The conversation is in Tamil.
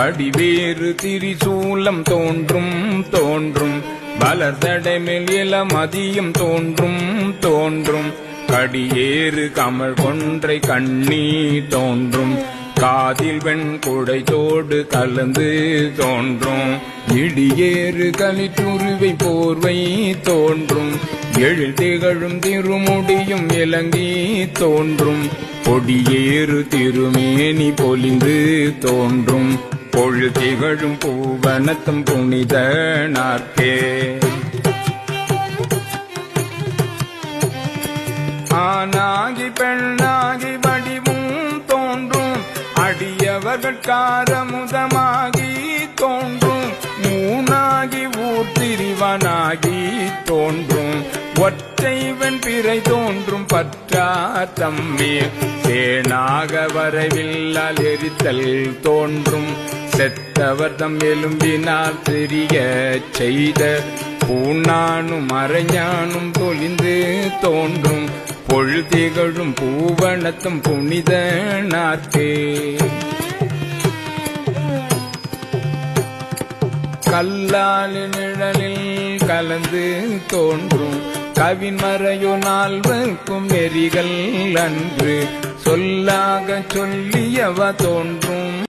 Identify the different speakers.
Speaker 1: வடிவேறு திரிசூலம் தோன்றும் தோன்றும். வளர்தடைமேல் இளமதியம் தோன்றும் தோன்றும். கடியேறு கமல் கொன்றை கண்ணி தோன்றும். காதில் வெண் குடைத்தோடு கலந்து தோன்றும். இடியேறு கலிற்றுருவை போர்வை தோன்றும். எழில் திகழும் திருமுடியும் இலங்கி தோன்றும். கொடியேறு திருமேனி பொலிந்து தோன்றும். பொழு திகழும் பூவனத்தம் புனித நாற்கே. ஆனாகி பெண்ணாகி வடிவும் தோன்றும் அடியவர்காரமுதமாகி தோன்றும் மூணாகி ஊர் திரிவனாகி தோன்றும் ஒற்றைவன் பிறை தோன்றும் பற்றா தம்மே. தேனாக வரவில்லால் எரித்தல் தோன்றும் செத்தவர் தம் எலும்பினால் தெரிய செய்த பூண்ணானும் அரைஞானும் தொலிந்து தோன்றும் பொழுதிகழும் பூவனத்தும் புனித நாற்கே கல்லாலி நிழலில் கலந்து தோன்றும் கவின்மறையோ நால்வர்க்கும் நெறிகள் அன்று. சொல்லாக சொல்லியவ தோன்றும்.